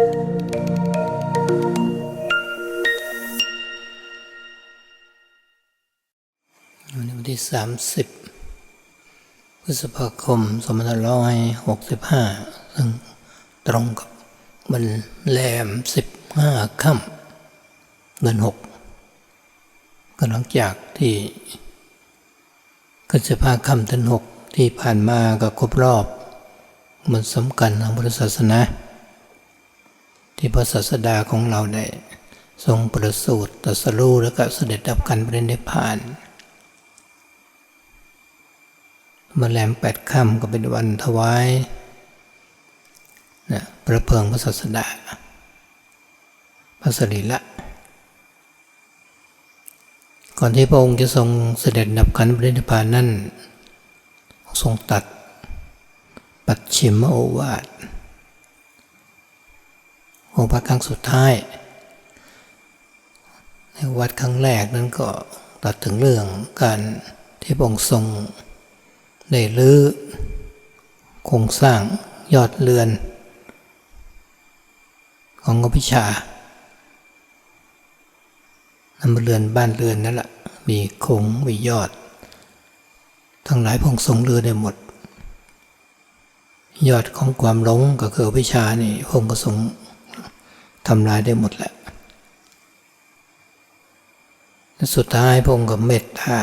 วันนี้วันที่ 30 พฤษภาคม 2565 ซึ่งตรงกับวันแรม 15 ค่ำเดือน6ก็หลังจากที่ขึ้น15ค่ำเดือน6ที่ผ่านมาก็ครบรอบมันสำคัญทางพุทธศาสนา ที่พระศาสดาของเราได้ทรงประสูติตรัสรู้แล้วก็เสด็จดับกันปรินิพพานมาแรมแปดค่ำก็เป็นวันถวายนะพระเพลิงพระศาสดา พระสรีละ ก่อนที่พระองค์จะทรงเสด็จดับขันธ์ปรินิพพานนั่น ทรงตัดปัจฉิมโอวาท โอวาทครั้งสุดท้ายในวัดครั้งแรกนั้นก็ตัดถึงเรื่องการที่พระองค์ทรงได้รื้อโครงสร้างยอดเรือน ของอภิชานั่นเรือนบ้านเรือนนั่นแหละมีโครงมียอด ทั้งหลายพงทรงเรือได้หมด ยอดของความหลงก็คืออภิชานี่พงก็ทรง ทำลายได้หมดแหละสุดท้ายพงค์ก็เมตตา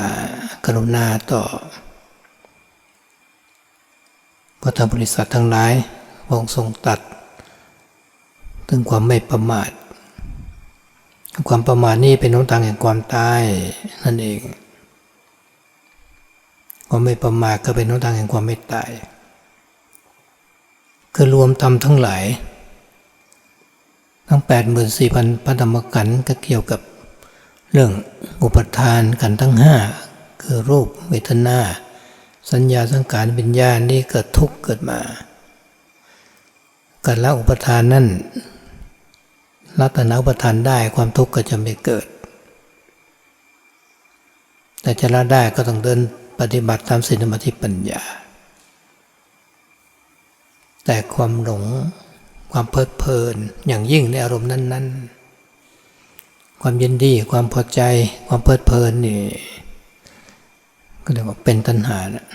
กรุณาต่อพระธรรมบริษัททั้งหลายพระองค์ทรงตัด ถึงความไม่ประมาท ความประมาทนี่เป็นหนทางแห่งความตายนั่นเอง ความไม่ประมาทก็เป็นหนทางแห่งความไม่ตาย คือรวมธรรมทั้งหลาย ทั้ง 84,000พระธรรมขันธ์ก็เกี่ยวกับเรื่องอุปทานขันธ์ทั้งห้าคือรูปเวทนา สัญญาสังขารวิญญาณนี่เกิดทุกข์เกิดมาการละอุปทานนั่นละตัณหาอุปทานได้ความทุกข์ก็จะไม่เกิด แต่จะละได้ก็ต้องเดินปฏิบัติตามศีลสมาธิปัญญา แต่ความหลง ความเพลิดเพลินอย่างยิ่งในอารมณ์นั้น ๆ ความยินดีความพอใจ ความเพลิดเพลินนี่ก็เรียกว่าเป็นตัณหานะ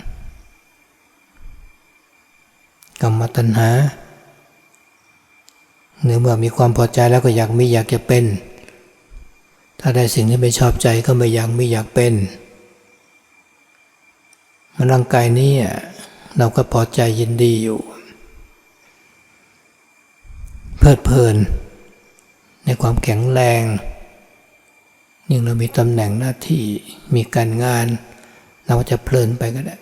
กรรมตัณหาเนื่อเมื่อมีความพอใจแล้วก็อยากมีอยากจะเป็น ถ้าได้สิ่งที่ไม่ชอบใจก็ไม่อยากมีอยากเป็นมันร่างกายนี้เราก็พอใจยินดีอยู่ เพลิดเพลิน ในความแข็งแรง ยิ่งเรามีตำแหน่งหน้าที่มีการงาน เราจะเพลินไปก็ได้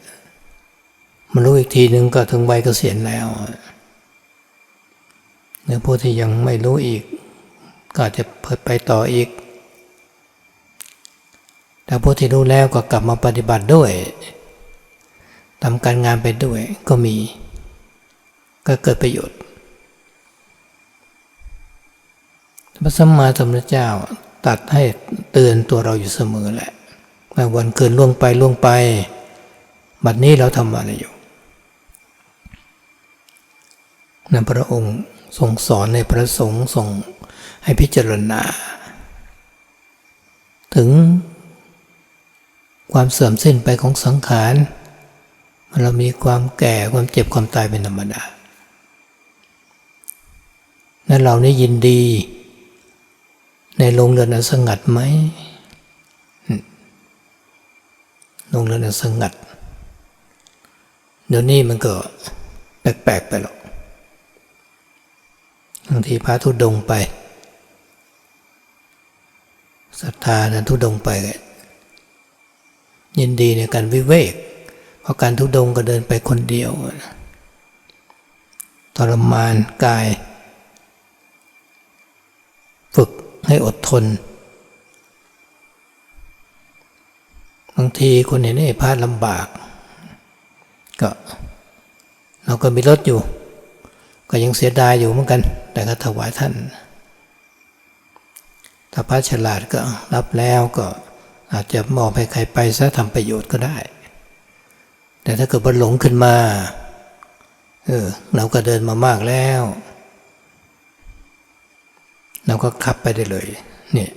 มารู้อีกทีหนึ่งก็ถึงวัยเกษียณแล้วหรือผู้ที่ยังไม่รู้อีก ก็จจะเพิดไปต่ออีก แต่ผู้ที่รู้แล้วก็กลับมาปฏิบัติด้วยทำการงานไปด้วยก็มี ก็เกิดประโยชน์ พระสัมมาสัมพุทธเจ้าตัดให้เตือนตัวเราอยู่เสมอแหละว่าวันเกินล่วงไปล่วงไป บัดนี้เราทำอะไรอยู่นั่นพระองค์ทรงสอนในพระสงฆ์ทรงให้พิจารณา ถึงความเสื่อมสิ้นไปของสังขารเรามีความแก่ความเจ็บความตายเป็นธรรมดา นั้นเรานี่ยินดี ในโรงเรือนอสงัดไหมโรงเรือนอันสงัด เดี๋ยวนี้มันก็แปลกๆไปหรอกบางทีพระทุดงไปศรัทธานั้นทุดงไป ยินดีในการวิเวก เพราะการทุดงก็เดินไปคนเดียวทรมานกาย ฝึก ให้อดทน บางทีคนเห็นไอ้พลาดลำบาก ก็ เราก็มีรถอยู่ ก็ยังเสียดายอยู่เหมือนกัน แต่ก็ถวายท่าน ถ้าพระฉลาดก็รับแล้วก็อาจจะมอบให้ใครไปซะทำประโยชน์ก็ได้ แต่ถ้าเกิดบันหลงขึ้นมา เออ เราก็เดินมามากแล้ว เราก็ขับไปได้เลยเนี่ย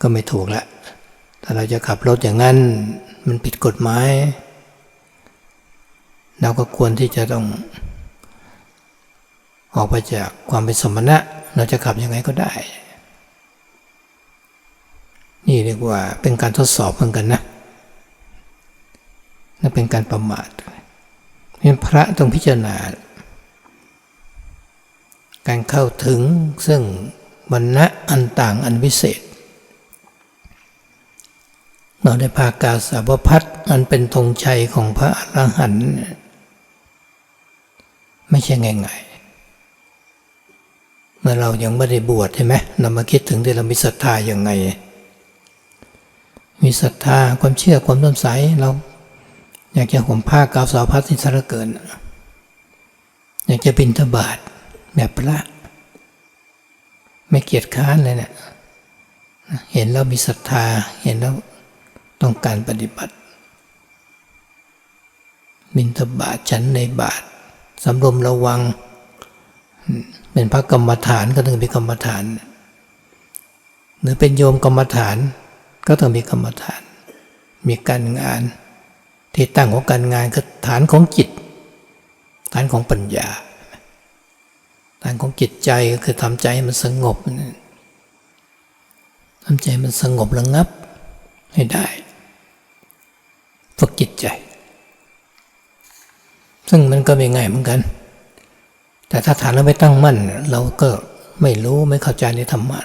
ก็ไม่ถูกละถ้าเราจะขับรถอย่างนั้นมันผิดกฎหมาย เราก็ควรที่จะต้อง ออกไปจากความเป็นสมณะ เราจะขับยังไงก็ได้ นี่เรียกว่าเป็นการทดสอบเหมือนกันนะนั่นเป็นการประมาทเป็นพระต้องพิจารณา การเข้าถึงซึ่งวรรณะอันต่างอันวิเศษ เราได้พากาสาวพัดอันเป็นธงชัยของพระอรหันต์ไม่ใช่ง่ายๆเมื่อเรายังไม่ได้บวชใช่ไหมเรามาคิดถึงที่เรามีศรัทธาอย่างไง มีศรัทธาความเชื่อความต้นใสเราอยากจะห่มผ้ากาวสาวพัดที่สรเกิน อยากจะบินทบาท แบบพระ ไม่เกียจค้านเลยเนะี่ยเห็นแล้วมีศรัทธา เห็นแล้วต้องการปฏิบัติบินทบาทฉันในบาทสำรวมระวัง เป็นพระกรรมฐานก็ต้องมีกรรมฐาน หรือเป็นโยมกรรมฐานก็ต้องมีกรรมฐาน มีการงาน ที่ตั้งของการงานคือฐานของจิต ฐานของปัญญาานของจิตใจก็คือทำใจให้มันสงบทำใจมันสงบระงับให้ได้ ฝึกจิตใจ ซึ่งมันก็ไม่ง่ายเหมือนกัน แต่ถ้าฐานเราไม่ตั้งมั่น เราก็ไม่รู้ไม่เข้าใจในธรรมะ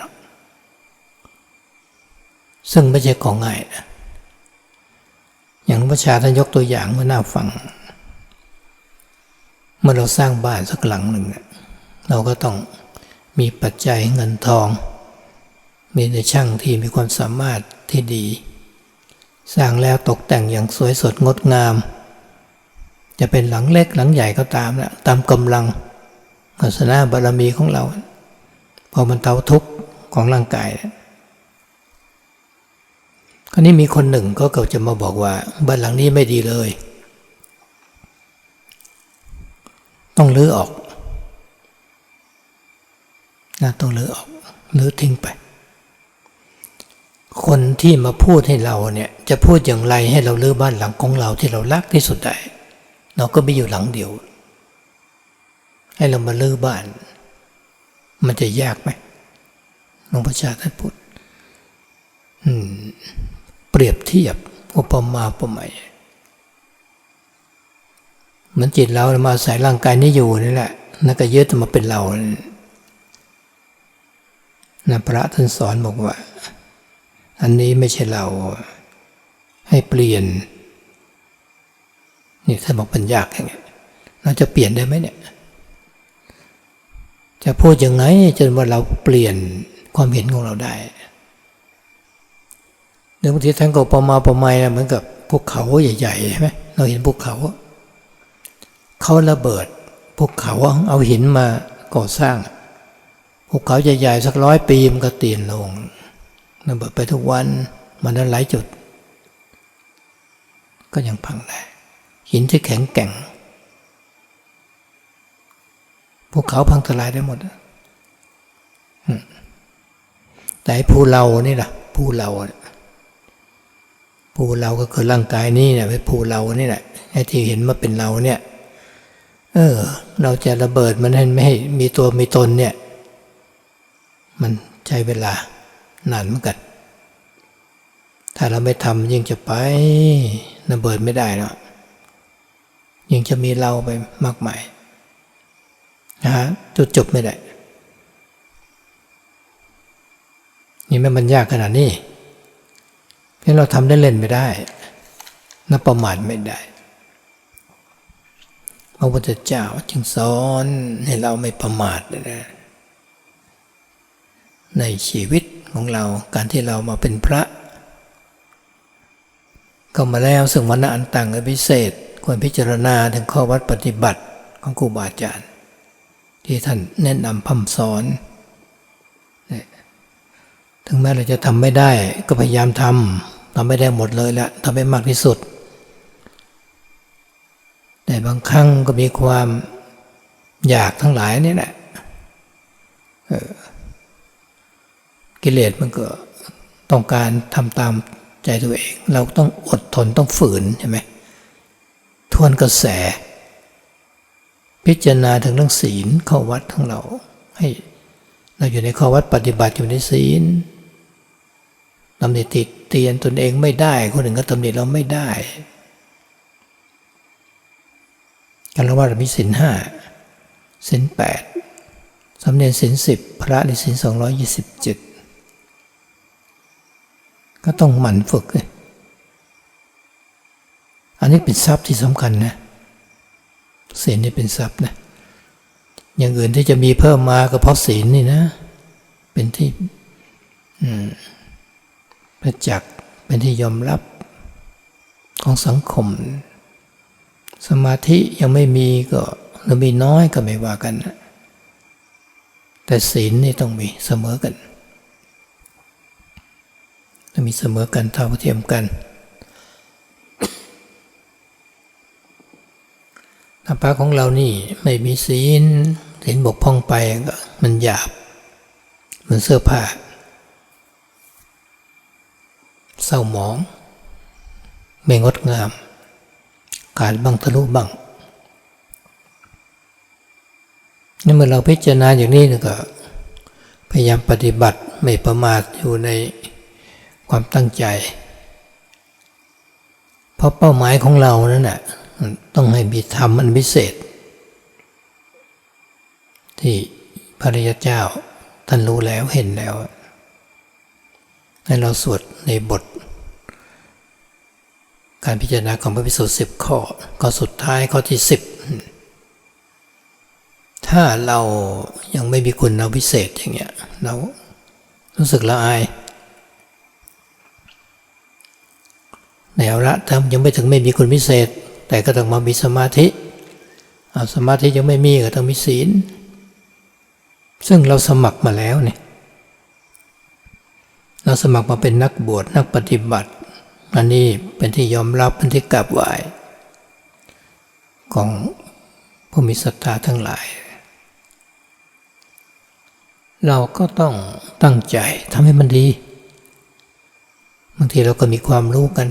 ซึ่งไม่ใช่ของง่ายนะอย่างพระชาท่านยกตัวอย่างเมื่อหน้าฟัง เมื่อเราสร้างบ้านสักหลังหนึ่งเราก็ต้องมีปัจจัยเงินทอง มีในช่างที่มีความสามารถที่ดี สร้างแล้วตกแต่งอย่างสวยสดงดงาม จะเป็นหลังเล็กหลังใหญ่ก็ตามนะตามกำลังศาสนาบารมีของเรา พอมันเตาทุกข์ของร่างกายนะคราวนี้มีคนหนึ่งก็เกิดจะมาบอกว่าบ้านหลังนี้ไม่ดีเลย ต้องลื้อออก นะต้องเลือออกลื้อทิ้งไป คนที่มาพูดให้เราเนี่ยจะพูดอย่างไรให้เราเลือบ้านหลังของเราที่เรารักที่สุดได้เราก็ไม่อยู่หลังเดียว ให้เรามาเลื้อบ้าน มันจะยากไหมหลวงพ่อชาท่านพูดเปรียบเทียบอุปมาอุปไมยเหมือนจิตเรามาใส่ร่างกายนี้อยู่นี่แหละนั่นก็ยึดมาเป็นเรา นะพระท่านสอนบอกว่า อันนี้ไม่ใช่เราให้เปลี่ยน นี่ท่านบอกปัญญากอย่างเงี้ยเราจะเปลี่ยนได้ไหมเนี่ย จะพูดยังไงจนว่าเราเปลี่ยนความเห็นของเราได้หรือบางทีท่านก็ประมาประไมยนะเหมือนกับภูเขาใหญ่ๆใช่ไหมเราเห็นภูเขาเขาระเบิดภูเขาเอาหินมาก่อสร้าง ภูเขาใหญ่ๆ สักร้อยปีมันก็ตีนลงระเบิดไปทุกวันมันนั้นหลายจุด ก็ยังพังได้หินที่แข็งแกร่งภูเขาพังทลายได้หมดแต่ภูเรานี่ล่ะภูเราภูเราก็คือร่างกายนี้เนี่ยเป็นภูเรานี่แหละไอ้ที่เห็นมาเป็นเราเนี่ย เออ เราจะระเบิดมันให้ไม่ให้มีตัวมีตนเนี่ย มันใช้เวลานานเหมือนกัน ถ้าเราไม่ทำยิ่งจะไประเบิดไม่ได้เนาะยิ่งจะมีเราไปมากมายนะฮะจุดจบไม่ได้นี่ไม่มันยากขนาดนี้ที่เราทำได้เล่นไม่ได้นับประมาทไม่ได้พระพุทธเจ้าจึงสอนให้เราไม่ประมาทนะ ในชีวิตของเราการที่เรามาเป็นพระ ก็มาแล้วซึ่งวันอันต่างพิเศษควรพิจารณาถึงข้อวัดปฏิบัติของครูบาอาจารย์ ที่ท่านแนะนำพัมสอน ถึงแม้เราจะทำไม่ได้ก็พยายามทำทำไม่ได้หมดเลยละทำให้มากที่สุด แต่บางครั้งก็มีความอยากทั้งหลายนี่แหละ กิเลสมันก็ต้องการทำตามใจตัวเอง เราต้องอดทนต้องฝืนใช่ไหมทวนกระแส พิจารณาถึงเรื่องศีลข้อวัดของเรา ให้เราอยู่ในข้อวัดปฏิบัติอยู่ในศีลตำหนิติดเตียนตนเองไม่ได้ คนอื่นก็ตำหนิเราไม่ได้กันละว่าเรามีศีลห้าศีลแปดสำเนียนศีลสิบพระในศีลสองร้อยยี่สิบเจ็ด ก็ต้องหมั่นฝึกเลยอันนี้เป็นทรัพย์ที่สำคัญนะศีลนี่เป็นทรัพย์นะอย่างอื่นที่จะมีเพิ่มมาก็เพราะศีลนี่นะ เป็นที่ประจักษ์เป็นที่ยอมรับของสังคม สมาธิยังไม่มีก็หรือมีน้อยก็ไม่ว่ากันนะแต่ศีลนี่ต้องมีเสมอกัน มีเสมอกันเท่าเทียมกันถ้าพระของเรานี่ไม่มีศีลศีลบกพร่องไปก็มันหยาบเหมือนเสื้อผ้าเศร้าหมอง ไม่งดงาม การบังทะลุบังนี่เมื่อเราพิจารณาอย่างนี้ก็พยายามปฏิบัติไม่ประมาทอยู่ใน ความตั้งใจ เพราะเป้าหมายของเรานั่นแหะต้องให้มีธรรมอันพิเศษ ที่พระริยเจ้าท่านรู้แล้วเห็นแล้วให้เราสวดในบท การพิจารณาของพระพิสุทธิ์สิบข้อข้อสุดท้ายข้อที่สิบถ้าเรายังไม่มีคุณเราพิเศษอย่างเงี้ยเรารู้สึกละอาย แนวละทำยังไม่ถึงไม่มีคุณพิเศษ แต่ก็ต้องมามีสมาธิเอาสมาธิยังไม่มีก็ต้องมีศีล ซึ่งเราสมัครมาแล้วเนี่ยเราสมัครมาเป็นนักบวชนักปฏิบัติอันนี้เป็นที่ยอมรับเป็นที่กราบไหว้ของผู้มีศรัทธาทั้งหลาย เราก็ต้องตั้งใจทำให้มันดี บางทีเราก็มีความรู้กัน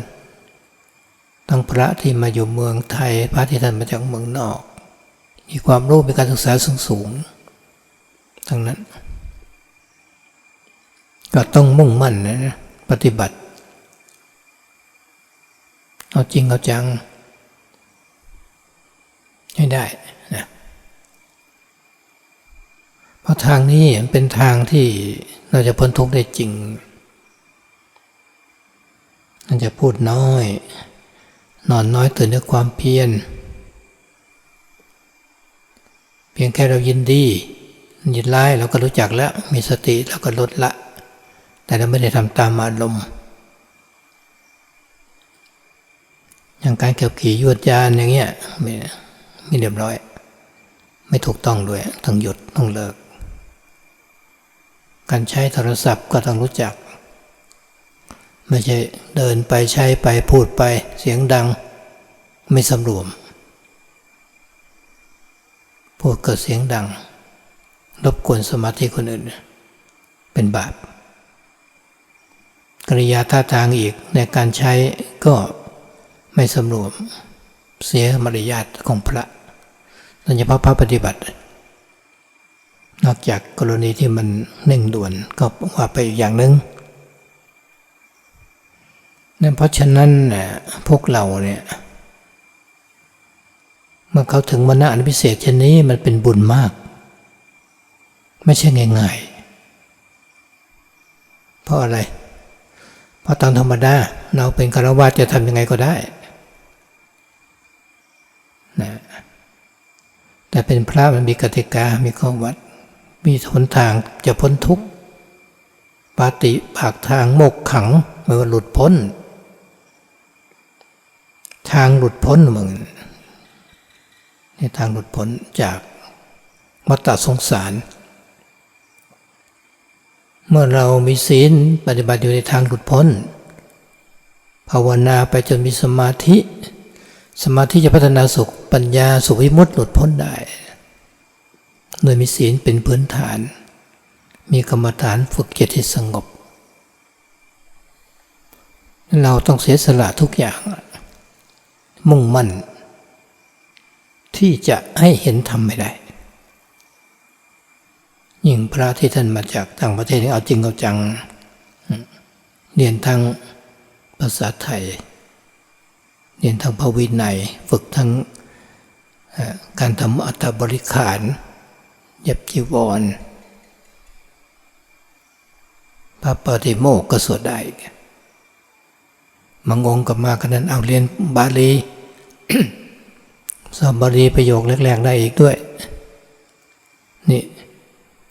ทั้งพระที่มาอยู่เมืองไทย พระที่ท่านมาจากเมืองนอก มีความรู้มีการศึกษาสูงสูงทั้งนั้น ก็ต้องมุ่งมั่นนะปฏิบัติ เอาจริงเอาจัง ให้ได้นะเพราะทางนี้เป็นทางที่เราจะพ้นทุกข์ได้จริงมันจะพูดน้อย นอนน้อยตื่นด้วยความเพียร เพียงแค่เรายินดี ยินร้ายเราก็รู้จักแล้ว มีสติเราก็ลดละ แต่เราไม่ได้ทำตามอารมณ์อย่างการเก็บขี่ยวดยานอย่างเงี้ยไม่ไม่เรียบร้อย ไม่ถูกต้องด้วยต้องหยุดต้องเลิก การใช้โทรศัพท์ก็ต้องรู้จัก ไม่ใช่เดินไปใช้ไปพูดไปเสียงดัง ไม่สำรวม พูดเกิดเสียงดัง รบกวนสมาธิคนอื่น เป็นบาปกริยาท่าทางอีกในการใช้ก็ไม่สำรวม เสียมารยาทของพระโดยเฉพาะพระปฏิบัติ นอกจากกรณีที่มันเน่งด่วนก็ว่าไปอีกอย่างหนึ่ง นั่นเพราะฉะนั้นนะพวกเราเนี่ยเมื่อเขาถึงมรณะอันพิเศษเช่นนี้มันเป็นบุญมาก ไม่ใช่ง่ายๆเพราะอะไร เพราะตามธรรมดา เราเป็นคารวะจะทำยังไงก็ได้นะแต่เป็นพระมันมีกติกา มีข้อวัด มีหนทางจะพ้นทุกข์ปาติปากทางโมกขังเมื่อหลุดพ้น ทางหลุดพ้นมึงนี่ทางหลุดพ้นจากมัตตสงสาร เมื่อเรามีศีลปฏิบัติอยู่ในทางหลุดพ้น ภาวนาไปจนมีสมาธิ สมาธิจะพัฒนาสุขปัญญาสุขวิมุตติหลุดพ้นได้ โดยมีศีลเป็นพื้นฐาน มีกรรมฐานฝึกจิตที่สงบ เราต้องเสียสละทุกอย่าง มุ่งมั่น ที่จะให้เห็นธรรมไม่ได้ ยิ่งพระที่ท่านมาจากต่างประเทศนี่เอาจริงเอาจัง เรียนทางภาษาไทย เรียนทางพระวินัย ฝึกทั้งการทำอัตบริขารเย็บจีวรพระปฏิโมกข์ก็สวดได้ มังงกับมากันนั้นเอาเรียนบาลีสอบบาลีประโยคแรกๆได้อีกด้วย นี่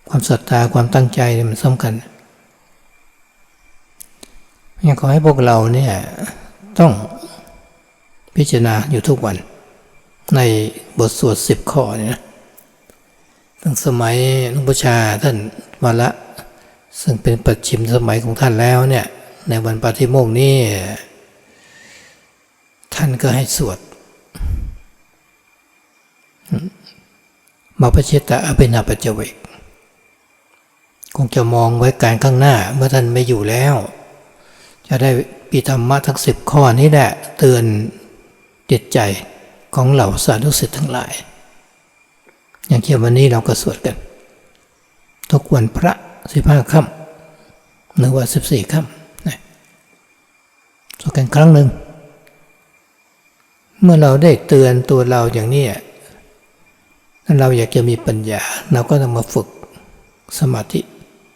ความศรัทธาความตั้งใจมันสำคัญยังขอให้พวกเราเนี่ยต้องพิจารณาอยู่ทุกวัน ในบทสวดสิบข้อเนี่ยนะตั้งสมัยหลวงพ่ชาท่านมาละ ซึ่งเป็นปัจฉิมสมัยของท่านแล้วเนี่ย ในวันปฏิโมกนี้ ท่านก็ให้สวดมาพระเชตะอภินาปัจเวกคงจะมองไว้การข้างหน้าเมื่อท่านไม่อยู่แล้ว จะได้ปีธรรมะทั้งสิบข้อนี้แหละเตือนจิตใจของเหล่าสาธุสิทธิ์ทั้งหลาย อย่างเช่นวันนี้เราก็สวดกัน ทุกวันพระสิบห้าค่ำหรือว่าสิบสี่ค่ำสวดกันครั้งหนึ่ง เมื่อเราได้เตือนตัวเราอย่างนี้ถ้าเราอยากจะมีปัญญา เราก็ต้องมาฝึกสมาธิ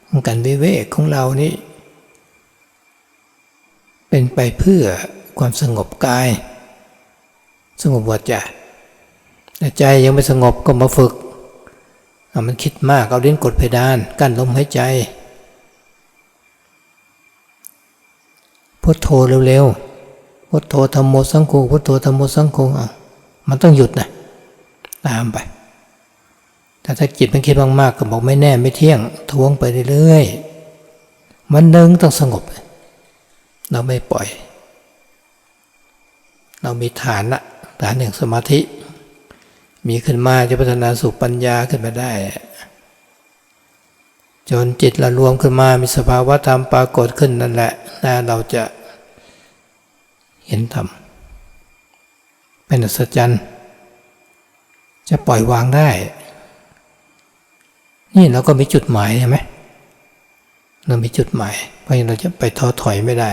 ของการวิเวกของเรานี่เป็นไปเพื่อความสงบกาย สงบวาจาแต่ใจยังไม่สงบก็มาฝึกมันคิดมากเอาเล่นกดเพดานกั้นลมหายใจพุทโธเร็วๆ พุทโธธรรมโมสังโฆพุทโธธรรมโมสังโฆอะมันต้องหยุดนะตามไป แต่ถ้าจิตมันคิดมากๆก็บอกไม่แน่ไม่เที่ยงทวงไปเรื่อยๆมันเดิงต้องสงบ เราไม่ปล่อย เรามีฐานละฐานแห่งสมาธิ มีขึ้นมาจะพัฒนาสู่ปัญญาขึ้นมาได้ จนจิตเรารวมขึ้นมามีสภาวะธรรมปรากฏขึ้นนั่นแหละนะเราจะ เห็นธรรม เป็นอัศจรรย์ จะปล่อยวางได้ นี่เราก็มีจุดหมายใช่ไหมเรามีจุดหมาย เพราะฉะนั้นเราจะไปท้อถอยไม่ได้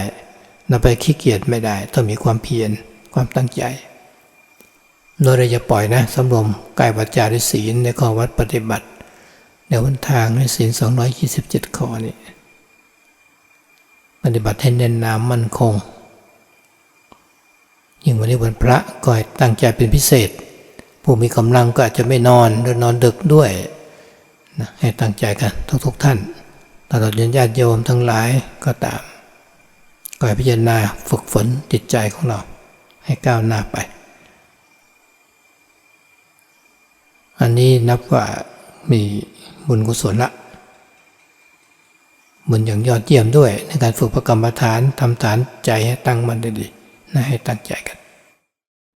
เราไปขี้เกียจไม่ได้ ต้องมีความเพียร ความตั้งใจ โดยเราจะปล่อยนะสำรวมกายวาจาด้วยศีลในข้อวัดปฏิบัติในวันทางในศีล227 ข้อนี้ปฏิบัติให้แน่นหนามั่นคง วันนี้วันพระก็ตั้งใจเป็นพิเศษ ผู้มีกำลังก็อาจจะไม่นอนหรือนอนดึกด้วยนะให้ตั้งใจกันทุกๆทท่านตลอดญาติโยมทั้งหลายก็ตามก็พิจารณาฝึกฝนจิตใจของเราให้ก้าวหน้าไป อันนี้นับว่ามีบุญกุศลละบุญอย่างยอดเยี่ยมด้วยในการฝึกประกรรมฐานทำฐานใจให้ตั้งมันด้ดีนะให้ตั้งใจกัน